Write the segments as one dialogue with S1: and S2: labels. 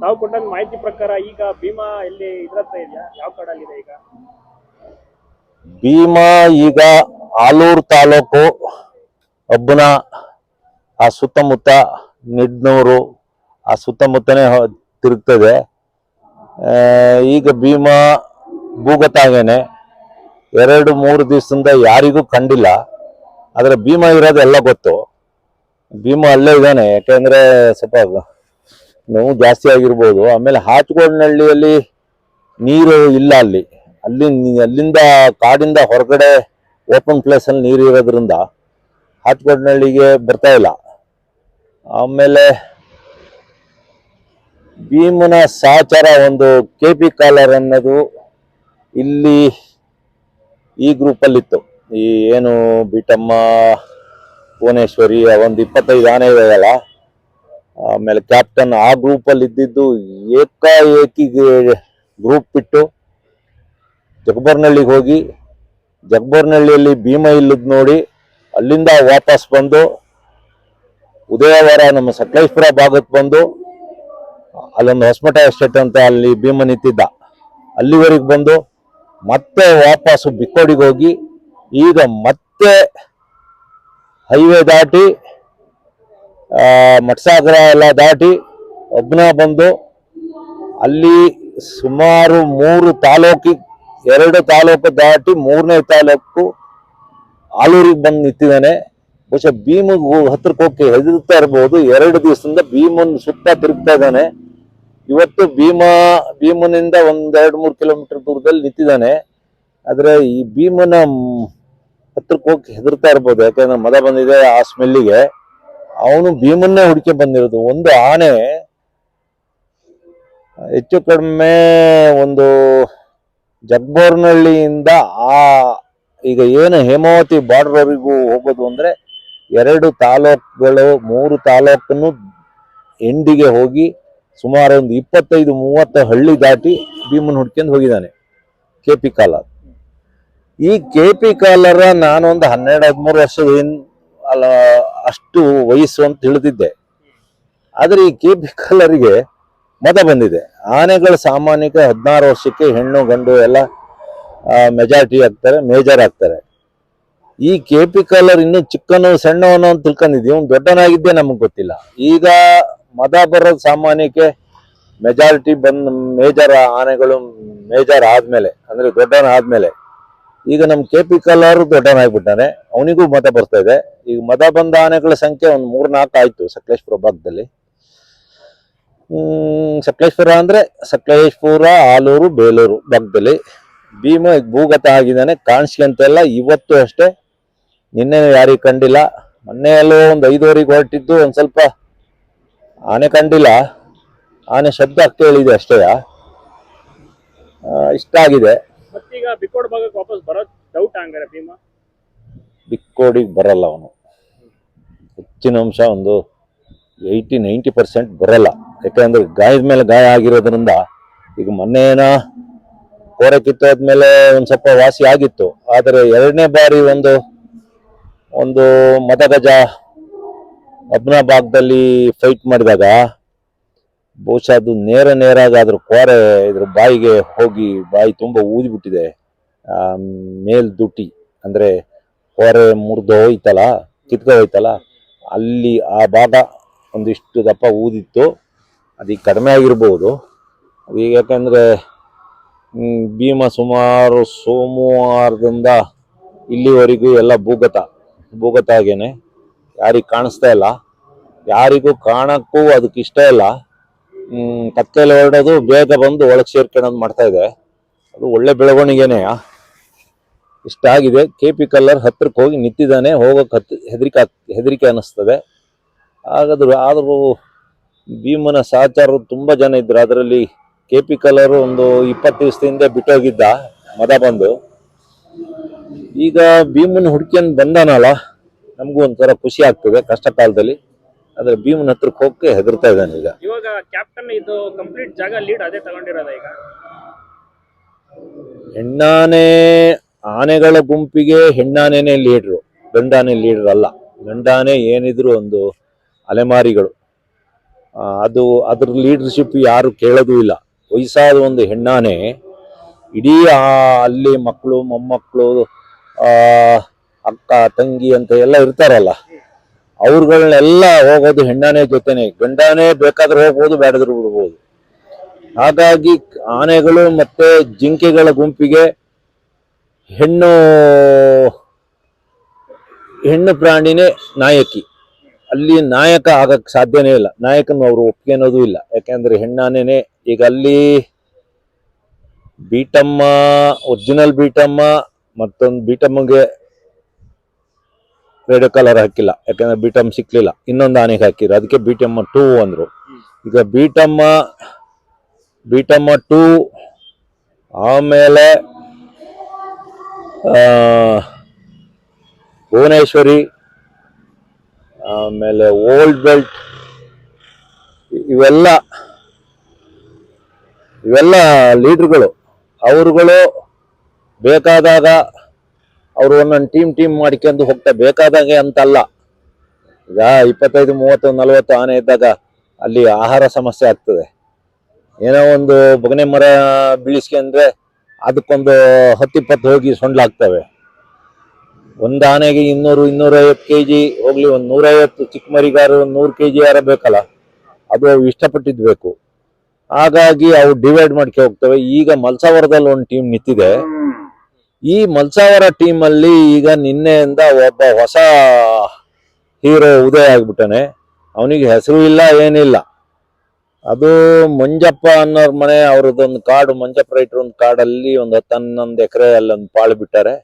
S1: ತಾವು ಕೊಟ್ಟ ಮಾಹಿತಿ ಪ್ರಕಾರ ಈಗ ಭೀಮಾ ಎಲ್ಲಿ ಇದ್ರ ಹತ್ರ ಇದೆಯಾ? ಯಾವ ಇದೆ ಈಗ?
S2: ಭೀಮಾ ಈಗ ಆಲೂರು ತಾಲೂಕು ಅಬ್ಬನ, ಆ ಸುತ್ತಮುತ್ತ ನಿಡ್ನೂರು, ಆ ಸುತ್ತಮುತ್ತನೇ ತಿರುಗ್ತದೆ. ಈಗ ಭೀಮಾ ಭೂಗತಾಗೇನೆ ಎರಡು, ಮೂರು ದಿವಸದಿಂದ ಯಾರಿಗೂ ಕಂಡಿಲ್ಲ. ಆದರೆ ಭೀಮಾ ಇರೋದು ಎಲ್ಲ ಗೊತ್ತು. ಭೀಮಾ ಅಲ್ಲೇ ಇದ್ದಾನೆ, ಯಾಕೆಂದರೆ ಸ್ವಲ್ಪ ನೋವು ಜಾಸ್ತಿ ಆಗಿರ್ಬೋದು. ಆಮೇಲೆ ಹಾಚ್ಗೋಡ್ನಹಳ್ಳಿಯಲ್ಲಿ ನೀರು ಇಲ್ಲ ಅಲ್ಲಿ. ಅಲ್ಲಿ ಅಲ್ಲಿಂದ ಕಾಡಿಂದ ಹೊರಗಡೆ ಓಪನ್ ಪ್ಲೇಸಲ್ಲಿ ನೀರು ಇರೋದ್ರಿಂದ ಹಾಚ್ಗೋಡ್ನಹಳ್ಳಿಗೆ ಬರ್ತಾ ಇಲ್ಲ. ಆಮೇಲೆ ಭೀಮನ ಸಹಚಾರ ಒಂದು ಕೆ ಪಿ ಕಾಲರ್ ಅನ್ನೋದು ಇಲ್ಲಿ ಈ ಗ್ರೂಪಲ್ಲಿತ್ತು ಈ ಏನು ಬಿಟಮ್ಮ, ಭುವನೇಶ್ವರಿ ಒಂದು ಇಪ್ಪತ್ತೈದು ಆನೆ ಇದೆಯಲ್ಲ ಆಮೇಲೆ ಕ್ಯಾಪ್ಟನ್ ಆ ಗ್ರೂಪಲ್ಲಿ ಇದ್ದಿದ್ದು ಏಕಾಏಕಿ ಗ್ರೂಪ್ ಬಿಟ್ಟು ಜಗಬರ್ನಳ್ಳಿಗೆ ಹೋಗಿ ಜಗಬರ್ನಹಳ್ಳಿಯಲ್ಲಿ ಭೀಮ ಇಲ್ಲದ್ ನೋಡಿ ಅಲ್ಲಿಂದ ವಾಪಸ್ ಬಂದು ಉದಯವಾರ ನಮ್ಮ ಸಕಲೇಶ್ಪುರ ಭಾಗಕ್ಕೆ ಬಂದು ಅಲ್ಲೊಂದು ಹೊಸಮಠ ಎಸ್ಟೇಟ್ ಅಂತ ಅಲ್ಲಿ ಭೀಮ ನಿಂತಿದ್ದ. ಅಲ್ಲಿವರೆಗೆ ಬಂದು ಮತ್ತೆ ವಾಪಸ್ಸು ಬಿಕ್ಕೋಡಿಗೆ ಹೋಗಿ ಈಗ ಮತ್ತೆ ಹೈವೇ ದಾಟಿ ಮಟ್ಸಾಗರ ಎಲ್ಲ ದಾಟಿ ಒಬ್ನ ಬಂದು ಅಲ್ಲಿ ಸುಮಾರು ಮೂರು ತಾಲೂಕಿ, ಎರಡು ತಾಲೂಕು ದಾಟಿ ಮೂರನೇ ತಾಲೂಕು ಆಲೂರಿಗೆ ಬಂದು ನಿಂತಿದ್ದಾನೆ. ಬಹುಶಃ ಭೀಮ ಹತ್ರಕ್ಕೆ ಹೋಗಿ ಹೆದರ್ತಾ ಇರ್ಬೋದು. ಎರಡು ದಿವಸದಿಂದ ಭೀಮನ್ ಸುತ್ತ ತಿರುಗ್ತಾ ಇದ್ದಾನೆ. ಇವತ್ತು ಭೀಮ, ಭೀಮನಿಂದ ಒಂದ್ ಎರಡು ಮೂರು ಕಿಲೋಮೀಟರ್ ದೂರದಲ್ಲಿ ನಿಂತಿದ್ದಾನೆ. ಆದ್ರೆ ಈ ಭೀಮನ ಹತ್ರಕ್ಕೆ ಹೋಗಿ ಹೆದರ್ತಾ ಇರ್ಬೋದು. ಯಾಕಂದ್ರೆ ಮದ ಬಂದಿದೆ ಆ ಸ್ಮೆಲ್ಲಿಗೆ ಅವನು ಭೀಮನ್ನೇ ಹುಡುಕಿ ಬಂದಿರೋದು. ಒಂದು ಆನೆ ಹೆಚ್ಚು ಕಡಿಮೆ ಒಂದು ಜಗ್ಬೋರ್ನಹಳ್ಳಿಯಿಂದ ಆ, ಈಗ ಏನು ಹೇಮಾವತಿ ಬಾರ್ಡರ್ ವರೆಗೂ ಹೋಗೋದು ಅಂದ್ರೆ ಎರಡು ತಾಲೂಕುಗಳು, ಮೂರು ತಾಲೂಕನ್ನು ಎಂಡಿಗೆ ಹೋಗಿ ಸುಮಾರು ಒಂದು ಇಪ್ಪತ್ತೈದು, ಮೂವತ್ತು ಹಳ್ಳಿ ದಾಟಿ ಭೀಮನ್ ಹುಡ್ಕೊಂಡು ಹೋಗಿದ್ದಾನೆ ಕೆ ಪಿ ಕಾಲರ್ ಈ ಕೆ ಪಿ ಕಾಲರ ನಾನೊಂದು ಹನ್ನೆರಡು, ಹದಿಮೂರು ವರ್ಷದ ಏನ್ ಅಲ್ಲ ಅಷ್ಟು ವಯಸ್ಸು ಅಂತ ತಿಳಿದಿದ್ದೆ. ಆದ್ರೆ ಈ ಕೆ ಪಿ ಕಲ್ಲರಿಗೆ ಮತ ಬಂದಿದೆ. ಆನೆಗಳು ಸಾಮಾನ್ಯಕ ಹದಿನಾರು ವರ್ಷಕ್ಕೆ ಹೆಣ್ಣು, ಗಂಡು ಎಲ್ಲ ಮೆಜಾರಿಟಿ ಆಗ್ತಾರೆ ಮೇಜರ್ ಆಗ್ತಾರೆ. ಈ ಕೆ ಪಿ ಕಲರ್ ಇನ್ನು ಚಿಕ್ಕನು, ಸಣ್ಣವನು ಅಂತ ತಿಳ್ಕೊಂಡಿದ್ವಿ ಅವ್ನು ದೊಡ್ಡನಾಗಿದ್ದೇ ನಮಗೆ ಗೊತ್ತಿಲ್ಲ. ಈಗ ಮದ ಬರೋದು ಸಾಮಾನ್ಯಕ್ಕೆ ಮೆಜಾರಿಟಿ ಬಂದ್ ಮೇಜರ್ ಆನೆಗಳು ಮೇಜರ್ ಆದಮೇಲೆ, ಅಂದ್ರೆ ದೊಡ್ಡನ ಆದ್ಮೇಲೆ ಈಗ ನಮ್ಮ ಕೆ ಪಿ ಕಲ್ಲಾರು ದೊಡ್ಡವನಾಗ್ಬಿಟ್ಟಾನೆ ಅವನಿಗೂ ಮತ ಬರ್ತಾ ಇದೆ. ಈಗ ಮತ ಬಂದ ಆನೆಗಳ ಸಂಖ್ಯೆ ಒಂದು ಮೂರ್ ನಾಲ್ಕು ಆಯ್ತು ಸಕಲೇಶ್ಪುರ ಭಾಗದಲ್ಲಿ. ಸಕಲೇಶ್ಪುರ ಅಂದ್ರೆ ಸಕಲೇಶ್ಪುರ, ಆಲೂರು, ಬೇಲೂರು ಭಾಗದಲ್ಲಿ. ಭೀಮ ಭೂಗತ ಆಗಿದ್ದಾನೆ. ಕಾಣಿಸ್ಕೊಂತ ಇಲ್ಲ ಇವತ್ತು ಅಷ್ಟೇ. ನಿನ್ನೆ ಯಾರಿಗೆ ಕಂಡಿಲ್ಲ. ಮೊನ್ನೆ ಎಲ್ಲೋ ಒಂದು ಐದುವರೆಗೆ ಹೊರಟಿದ್ದು ಒಂದು ಸ್ವಲ್ಪ ಆನೆ ಕಂಡಿಲ್ಲ. ಆನೆ ಶಬ್ದ ಕೇಳಿದೆ ಅಷ್ಟೇ. ಇಷ್ಟ ಆಗಿದೆ.
S1: ಮತ್ತೀಗ ಬಿಕ್ಕೋಡ್ ಭಾಗಕ್ಕೆ ವಾಪಸ್ ಬರೋ ಡೌಟ್ ಹಂಗಾರೆ ಭೀಮಾ?
S2: ಬಿಕ್ಕೋಡಿಗೆ ಬರಲ್ಲ ಅವನು. ಹೆಚ್ಚಿನ ಅಂಶ ಒಂದು ಏಯ್ಟಿ ನೈಂಟಿ ಪರ್ಸೆಂಟ್ ಬರಲ್ಲ. ಯಾಕಂದ್ರೆ ಗಾಯದ ಮೇಲೆ ಗಾಯ ಆಗಿರೋದ್ರಿಂದ ಈಗ ಮೊನ್ನೆನ ಕೋರೆ ಕಿತ್ತೋದ್ಮೇಲೆ ಒಂದು ಸ್ವಲ್ಪ ವಾಸಿ ಆಗಿತ್ತು. ಆದರೆ ಎರಡನೇ ಬಾರಿ ಒಂದು ಒಂದು ಮದಗಜ ಅಬ್ನ ಭಾಗದಲ್ಲಿ ಫೈಟ್ ಮಾಡಿದಾಗ ಬಹುಶಃ ಅದು ನೇರ ನೇರಾಗಾದ್ರೂ ಕೋರೆ ಇದ್ರ ಬಾಯಿಗೆ ಹೋಗಿ ಬಾಯಿ ತುಂಬಾ ಊದಿಬಿಟ್ಟಿದೆ. ಮೇಲ್ ದುಟಿ, ಅಂದ್ರೆ ಕೋರೆ ಮುರಿದು ಹೋಯ್ತಲ್ಲ, ಕಿತ್ಕೊ ಹೋಯ್ತಲ್ಲ, ಅಲ್ಲಿ ಆ ಭಾಗ ಒಂದಿಷ್ಟು ದಪ್ಪ ಊದಿತ್ತು. ಅದೀಗ ಕಡಿಮೆ ಆಗಿರ್ಬೋದು. ಈಗ ಯಾಕಂದ್ರೆ ಭೀಮ ಸುಮಾರು ಸೋಮವಾರದಿಂದ ಇಲ್ಲಿವರೆಗೂ ಎಲ್ಲ ಭೂಗತ ಭೂಗತ ಆಗೇನೆ ಯಾರಿಗೂ ಕಾಣಿಸ್ತಾ ಇಲ್ಲ. ಯಾರಿಗೂ ಕಾಣಕ್ಕೂ ಅದಕ್ಕೆ ಇಷ್ಟ ಇಲ್ಲ. ಕತ್ತಲೆ ಹೊರಡೋದು ಬೇಗ ಬಂದು ಒಳಗೆ ಸೇರ್ಕೊಳ್ಳೋದು ಮಾಡ್ತಾ ಇದೆ. ಅದು ಒಳ್ಳೆ ಬೆಳವಣಿಗೆನೇ ಇಷ್ಟ ಆಗಿದೆ ಕೆ ಪಿ ಕಲ್ಲರ್ ಹತ್ತಿರಕ್ಕೆ ಹೋಗಿ ನಿಂತಿದ್ದಾನೆ, ಹೋಗೋಕೆ ಹತ್, ಹೆದರಿಕೆ ಹೆದರಿಕೆ ಅನ್ನಿಸ್ತದೆ. ಹಾಗಾದ್ರು ಆದರೂ ಭೀಮನ ಸಹಚಾರರು ತುಂಬ ಜನ ಇದ್ದರು ಅದರಲ್ಲಿ ಕೆ ಪಿ ಕಲ್ಲರ್ ಒಂದು ಇಪ್ಪತ್ತು ದಿವಸದಿಂದ ಬಿಟ್ಟೋಗಿದ್ದ, ಮದ ಬಂದು. ಈಗ ಭೀಮನ ಹುಡುಕಿಯನ್ನು ಬಂದಾನಲ್ಲ, ನಮಗೂ ಒಂಥರ ಖುಷಿ ಆಗ್ತದೆ ಕಷ್ಟ ಕಾಲದಲ್ಲಿ ಆದ್ರೆ ಭೀಮನ ಹತ್ರಕ್ಕೆ ಹೋಗಕ್ಕೆ ಹೆದರ್ತಾ ಇದ್ದಾನೆ ಈಗ.
S1: ಇವಾಗ ಕ್ಯಾಪ್ಟನ್ ಇದು ಕಂಪ್ಲೀಟ್ ಜಾಗ ಲೀಡ್ ಅದೇ ತಗೊಂಡಿರೋದ ಈಗ.
S2: ಹೆಣ್ಣಾನೆ ಆನೆಗಳ ಗುಂಪಿಗೆ ಹೆಣ್ಣಾನೆನೇ ಲೀಡ್ರು ಗಂಡಾನೆ ಲೀಡರ್ ಅಲ್ಲ. ಗಂಡಾನೆ ಏನಿದ್ರು ಒಂದು ಅಲೆಮಾರಿಗಳು. ಅದು ಅದ್ರ ಲೀಡರ್ಶಿಪ್ ಯಾರು ಕೇಳೋದೂ ಇಲ್ಲ. ವಯಸ್ಸಾದ ಒಂದು ಹೆಣ್ಣಾನೆ ಇಡೀ ಆ ಅಲ್ಲಿ ಮಕ್ಕಳು ಮೊಮ್ಮಕ್ಕಳು ಅಕ್ಕ ತಂಗಿ ಅಂತ ಎಲ್ಲ ಇರ್ತಾರಲ್ಲ. ಅವ್ರುಗಳನ್ನೆಲ್ಲ ಹೋಗೋದು ಹೆಣ್ಣಾನೆ ಜೊತೆನೆ. ಗಂಡಾನೆ ಬೇಕಾದ್ರೆ ಹೋಗ್ಬೋದು ಬೇಡದ್ರು ಬಿಡ್ಬೋದು. ಹಾಗಾಗಿ ಆನೆಗಳು ಮತ್ತೆ ಜಿಂಕೆಗಳ ಗುಂಪಿಗೆ ಹೆಣ್ಣು ಹೆಣ್ಣು ಪ್ರಾಣಿನೇ ನಾಯಕಿ. ಅಲ್ಲಿ ನಾಯಕ ಆಗಕ್ಕೆ ಸಾಧ್ಯನೇ ಇಲ್ಲ. ನಾಯಕನ ಅವರು ಒಪ್ಪಿಗೆ ಅನ್ನೋದು ಇಲ್ಲ. ಯಾಕೆಂದ್ರೆ ಹೆಣ್ಣಾನೆನೆ ಈಗ ಅಲ್ಲಿ ಬೀಟಮ್ಮ, ಒರಿಜಿನಲ್ ಬೀಟಮ್ಮ ಮತ್ತೊಂದು ಬೀಟಮ್ಮಗೆ ರೆಡ್ ಕಲರ್ ಹಾಕಿಲ್ಲ. ಯಾಕಂದ್ರೆ ಬಿಟಮ್ ಸಿಕ್ಲಿಲ್ಲ. ಇನ್ನೊಂದು ಆನೆಗೆ ಹಾಕಿದ್ರು. ಅದಕ್ಕೆ ಬಿಟಮ್ ಟೂ ಅಂದ್ರು. ಈಗ ಬಿಟಮ್ಮ ಬಿಟಮ್ಮ ಟೂ ಆಮೇಲೆ ಭುವನೇಶ್ವರಿ, ಆಮೇಲೆ ಓಲ್ಡ್ ಬೆಲ್ಟ್ ಇವೆಲ್ಲ ಇವೆಲ್ಲ ಲೀಡರ್ಗಳು ಅವರುಗಳು ಬೇಕಾದಾಗ ಅವರು ಒಂದೊಂದು ಟೀಮ್ ಟೀಮ್ ಮಾಡ್ಕೊಂಡು ಹೋಗ್ತಾ ಬೇಕಾದಾಗೆ ಅಂತಲ್ಲ. ಈಗ ಇಪ್ಪತ್ತೈದು, ಮೂವತ್ತು, ನಲವತ್ತು ಆನೆ ಇದ್ದಾಗ ಅಲ್ಲಿ ಆಹಾರ ಸಮಸ್ಯೆ ಆಗ್ತದೆ. ಏನೋ ಒಂದು ಬಗನೆ ಮರ ಬೀಳಿಸ್ಕೊಂಡ್ರೆ ಅದಕ್ಕೊಂದು ಹತ್ತಿಪ್ಪತ್ತು ಹೋಗಿ ಸೊಂಡ್ಲಾಗ್ತವೆ. ಒಂದು ಆನೆಗೆ ಇನ್ನೂರು, ಇನ್ನೂರೈವತ್ತು ಕೆ ಜಿ ಹೋಗ್ಲಿ ಒಂದು ನೂರೈವತ್ತು ಚಿಕ್ಕ ಮರಿಗಾರು ಒಂದು ನೂರು ಕೆ ಜಿ ಯಾರ ಬೇಕಲ್ಲ, ಅದು ಅವು ಇಷ್ಟಪಟ್ಟಿದ್ದು ಬೇಕು ಹಾಗಾಗಿ ಅವು ಡಿವೈಡ್ ಮಾಡ್ಕೆ ಹೋಗ್ತವೆ. ಈಗ ಮಲ್ಸಾವರದಲ್ಲಿ ಒಂದು ಟೀಮ್ ನಿಂತಿದೆ. ಈ ಮಲ್ಸಾವರ ಟೀಮ್ ಅಲ್ಲಿ ಈಗ ನಿನ್ನೆಯಿಂದ ಒಬ್ಬ ಹೊಸ ಹೀರೋ ಉದಯ ಆಗ್ಬಿಟ್ಟಾನೆ. ಅವನಿಗೆ ಹೆಸರು ಇಲ್ಲ, ಏನಿಲ್ಲ. ಅದು ಮಂಜಪ್ಪ ಅನ್ನೋರ್ ಮನೆ, ಅವ್ರದ್ದೊಂದು ಕಾಡು, ಮಂಜಪ್ಪ ರೈಟ್ರ ಒಂದು ಕಾಡಲ್ಲಿ ಒಂದು ಹತ್ತು ಹನ್ನೊಂದು ಎಕರೆ ಅಲ್ಲೊಂದು ಪಾಳು ಬಿಟ್ಟಾರೆ.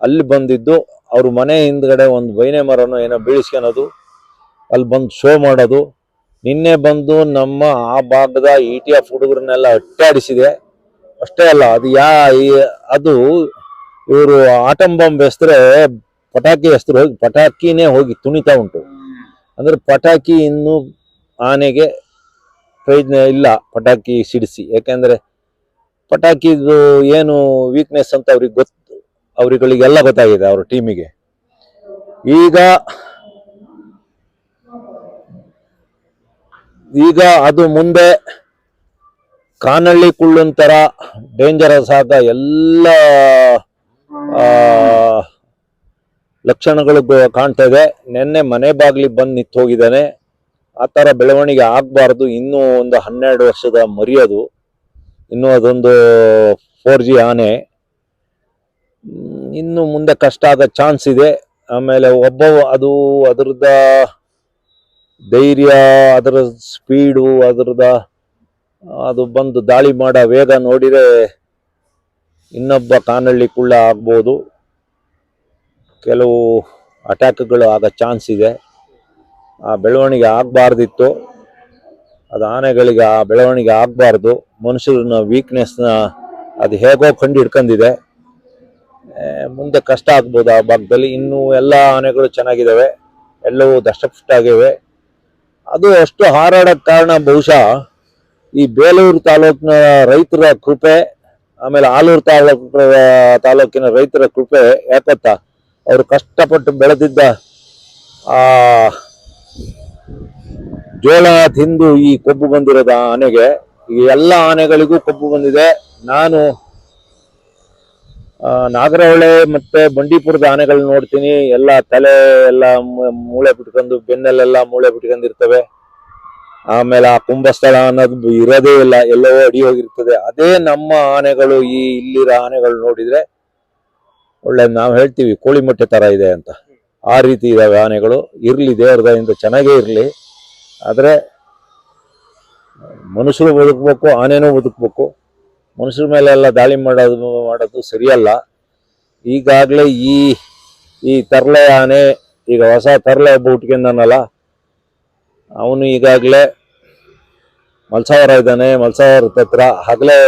S2: ಅಲ್ಲಿ ಬಂದಿದ್ದು, ಅವ್ರ ಮನೆ ಹಿಂದ್ಗಡೆ ಒಂದು ಬೈನೆ ಮರನೋ ಏನೋ ಬೀಳಿಸ್ಕೊಳೋದು ಅಲ್ಲಿ ಬಂದು ಶೋ ಮಾಡೋದು. ನಿನ್ನೆ ಬಂದು ನಮ್ಮ ಆ ಭಾಗದ ಇ ಟಿ ಎಫ್ ಹುಡುಗರನ್ನೆಲ್ಲ ಅಟ್ಟಾಡಿಸಿದೆ ಅಷ್ಟೇ ಅಲ್ಲ, ಅದು ಯಾ ಅದು ಇವರು ಆಟಮ್ ಬಾಂಬ್ ಎಸ್ತ್ರೆ ಪಟಾಕಿ ಹೆಸರು ಹೋಗಿ ಪಟಾಕಿನೇ ಹೋಗಿ ತುಣಿತಾ ಉಂಟು. ಅಂದ್ರೆ ಪಟಾಕಿ ಇನ್ನು ಆನೆಗೆ ಪ್ರಯೋಜನ ಇಲ್ಲ ಪಟಾಕಿ ಸಿಡಿಸಿ. ಯಾಕೆಂದ್ರೆ ಪಟಾಕಿದು ಏನು ವೀಕ್ನೆಸ್ ಅಂತ ಅವ್ರಿಗೆ ಗೊತ್ತು ಅವರುಗಳಿಗೆಲ್ಲ ಗೊತ್ತಾಗಿದೆ ಅವ್ರ ಟೀಮಿಗೆ ಈಗ ಈಗ ಅದು ಮುಂದೆ ಕಾನಳ್ಳಿ ಕುಳ್ಳನ್ ತರ ಡೇಂಜರಸ್ ಆದ ಎಲ್ಲ ಲಕ್ಷಣಗಳು ಕಾಣ್ತಾ ಇದೆ. ನಿನ್ನೆ ಮನೆ ಬಾಗಿಲಿ ಬಂದು ನಿಂತು ಹೋಗಿದ್ದಾನೆ. ಆ ಥರ ಬೆಳವಣಿಗೆ ಆಗಬಾರ್ದು. ಇನ್ನೂ ಒಂದು ಹನ್ನೆರಡು ವರ್ಷದ ಮರಿಯೋದು. ಇನ್ನೂ ಅದೊಂದು ಫೋರ್ ಜಿ ಆನೆ. ಇನ್ನು ಮುಂದೆ ಕಷ್ಟ ಆದ ಚಾನ್ಸ್ ಇದೆ. ಆಮೇಲೆ ಒಬ್ಬ ಅದು ಅದರದ ಧೈರ್ಯ ಅದರ ಸ್ಪೀಡು ಅದರದ ಅದು ಬಂದು ದಾಳಿ ಮಾಡೋ, ವೇಗ ನೋಡಿದರೆ ಇನ್ನೊಬ್ಬ ಕಾನಳ್ಳಿ ಕುಳ್ಳ ಆಗ್ಬೋದು. ಕೆಲವು ಅಟ್ಯಾಕ್ಗಳು ಆಗೋ ಚಾನ್ಸ್ ಇದೆ. ಆ ಬೆಳವಣಿಗೆ ಆಗಬಾರ್ದಿತ್ತು. ಅದು ಆನೆಗಳಿಗೆ ಆ ಬೆಳವಣಿಗೆ ಆಗಬಾರ್ದು. ಮನುಷ್ಯರನ್ನ ವೀಕ್ನೆಸ್ನ ಅದು ಹೇಗೋ ಕಂಡು ಹಿಡ್ಕೊಂಡಿದೆ ಮುಂದೆ ಕಷ್ಟ ಆಗ್ಬೋದು ಆ ಭಾಗದಲ್ಲಿ. ಇನ್ನೂ ಎಲ್ಲ ಆನೆಗಳು ಚೆನ್ನಾಗಿದ್ದಾವೆ ಎಲ್ಲವೂ ದಷ್ಟಪುಷ್ಟಾಗಿವೆ ಅದು ಅಷ್ಟು ಹಾರಾಡೋಕ್ಕೆ ಕಾರಣ ಬಹುಶಃ ಈ ಬೇಲೂರು ತಾಲೂಕಿನ ರೈತರ ಕೃಪೆ ಆಮೇಲೆ ಆಲೂರು ತಾಲೂಕು ತಾಲೂಕಿನ ರೈತರ ಕೃಪೆ ಯಾಕತ್ತ ಅವರು ಕಷ್ಟಪಟ್ಟು ಬೆಳೆದಿದ್ದ ಆ ಜೋಳ ತಿಂದು ಈ ಕೊಬ್ಬು ಬಂದಿರೋದು ಆ ಆನೆಗೆ, ಈ ಎಲ್ಲ ಆನೆಗಳಿಗೂ ಕೊಬ್ಬು ಬಂದಿದೆ. ನಾನು ನಾಗರಹೊಳೆ ಮತ್ತೆ ಬಂಡೀಪುರದ ಆನೆಗಳನ್ನ ನೋಡ್ತೀನಿ. ಎಲ್ಲ ತಲೆ ಎಲ್ಲ ಮೂಳೆ ಬಿಟ್ಕೊಂಡು ಬೆನ್ನಲ್ಲೆಲ್ಲ ಮೂಳೆ ಬಿಟ್ಕೊಂಡಿರ್ತವೆ. ಆಮೇಲೆ ಆ ಕುಂಭಸ್ಥಳ ಅನ್ನೋದು ಇರೋದೇ ಇಲ್ಲ ಎಲ್ಲವೋ ಅಡಿ ಹೋಗಿರ್ತದೆ. ಅದೇ ನಮ್ಮ ಆನೆಗಳು ಈ ಇಲ್ಲಿರೋ ಆನೆಗಳು ನೋಡಿದ್ರೆ ಒಳ್ಳೆ ನಾವು ಹೇಳ್ತೀವಿ, ಕೋಳಿ ಮೊಟ್ಟೆ ತರ ಇದೆ ಅಂತ. ಆ ರೀತಿ ಇದಾವೆ ಆನೆಗಳು. ಇರ್ಲಿ ದೇವ್ರದಿಂದ ಚೆನ್ನಾಗೇ ಇರ್ಲಿ. ಆದರೆ ಮನುಷ್ಯರು ಬದುಕಬೇಕು, ಆನೆನೂ ಬದುಕಬೇಕು. ಮನುಷ್ಯರ ಮೇಲೆ ಎಲ್ಲ ದಾಳಿ ಮಾಡೋದು ಮಾಡೋದು ಸರಿಯಲ್ಲ. ಈಗಾಗಲೇ ಈ ಈ ತರಲೆ ಆನೆ, ಈಗ ಹೊಸ ತರಲೆ ಒಬ್ಬ ಹುಟ್ಕೊಂಡನಲ್ಲ ಅವನು ಈಗಾಗಲೇ ಮಲ್ಸಾವರ ಇದ್ದಾನೆ. ಮಲ್ಸಾವರ ಹತ್ರ ಹಗಲೇ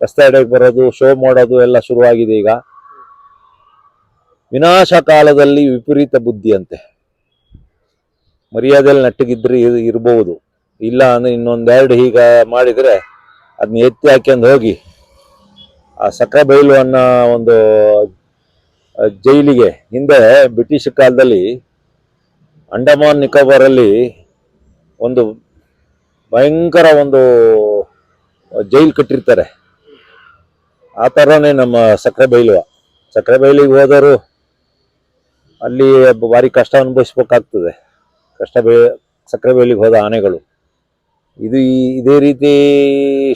S2: ರಸ್ತೆ ಅಡೆಗೆ ಬರೋದು, ಶೋ ಮಾಡೋದು ಎಲ್ಲ ಶುರುವಾಗಿದೆ ಈಗ. ವಿನಾಶ ಕಾಲದಲ್ಲಿ ವಿಪರೀತ ಬುದ್ಧಿ ಅಂತೆ ಮರ್ಯಾದೆಯಲ್ಲಿ ನಟ್ಟಿಗಿದ್ರೆ ಇರಬಹುದು ಇಲ್ಲ ಅಂದ್ರೆ ಇನ್ನೊಂದೆರಡು ಈಗ ಮಾಡಿದ್ರೆ ಅದನ್ನ ಎತ್ತಿ ಹಾಕ್ಯಂದು ಹೋಗಿ. ಆ ಸಕ್ರಬೈಲು ಅನ್ನೋ ಒಂದು ಜೈಲಿಗೆ ಹಿಂದೆ ಬ್ರಿಟಿಷ್ ಕಾಲದಲ್ಲಿ ಅಂಡಮಾನ್ ನಿಕೋಬಾರಲ್ಲಿ ಒಂದು ಭಯಂಕರ ಒಂದು ಜೈಲ್ ಕಟ್ಟಿರ್ತಾರೆ. ಆ ಥರನೇ ನಮ್ಮ ಸಕ್ಕರೆ ಬೈಲು ಸಕ್ಕರೆ ಬೈಲಿಗೆ ಹೋದವರು ಅಲ್ಲಿ ಭಾರಿ ಕಷ್ಟ ಅನುಭವಿಸ್ಬೇಕಾಗ್ತದೆ. ಕಷ್ಟ ಬೇ, ಸಕ್ಕರೆ ಬೈಲಿಗೆ ಹೋದ ಆನೆಗಳು. ಇದು ಇದೇ ರೀತಿ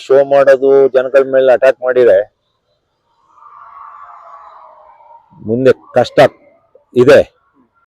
S2: ಶೋ ಮಾಡೋದು ಜನಗಳ ಮೇಲೆ ಅಟ್ಯಾಕ್ ಮಾಡಿದ್ರೆ ಮುಂದೆ ಕಷ್ಟ ಇದೆ.